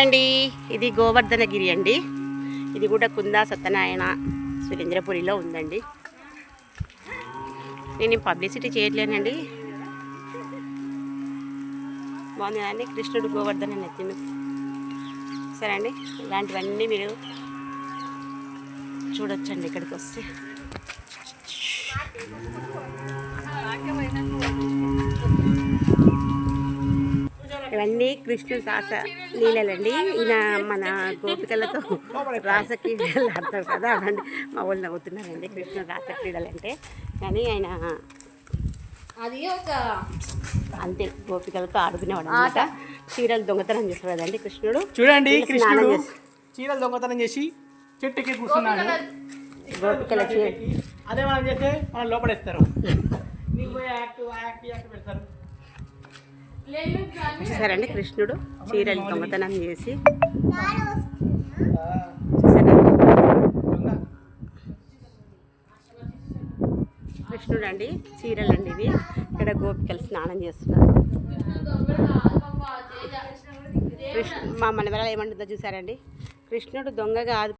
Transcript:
అండి. ఇది గోవర్ధనగిరి అండి. ఇది కూడా కుందా సత్యనారాయణ సురేంద్రపురిలో ఉందండి. నేను పబ్లిసిటీ చేయట్లేనండి. బాగుంది కదండి కృష్ణుడు గోవర్ధన నెత్తింది సరే అండి ఇలాంటివన్నీ మీరు చూడొచ్చండి ఇక్కడికి వస్తే. ఇవన్నీ కృష్ణుడు రాస లీలలండి. ఈయన మన గోపికలతో రాస క్రీడలు ఆడతారు కదా అవన్నీ మా వాళ్ళు నవ్వుతున్నారండి కృష్ణుడు రాస క్రీడలు అంటే. కానీ ఆయన అది ఒక అంతే గోపికలతో ఆడుకునేవాడు అనమాట. చీరలు దొంగతనం చేస్తాడు కదండి కృష్ణుడు. చూడండి కృష్ణుడు చీరలు దొంగతనం చేసి చెట్టుకి కూర్చున్నాడు. గోపికల చీర. అదే మనం చేస్తే మనం లోపడేస్తారు నీకు యాక్ట్ యాక్ట్ యాక్ట్ పెడతారు. చూసారండి కృష్ణుడు చీరలు దొంగతనం చేసి. ఆ, కృష్ణుడు అండి చీరలు అండి ఇవి. ఇక్కడ గోపికలు స్నానం చేస్తున్నారు. కృష్ణ మా మనవరాలు ఏమంటుందో చూసారండి? కృష్ణుడు దొంగ కాదు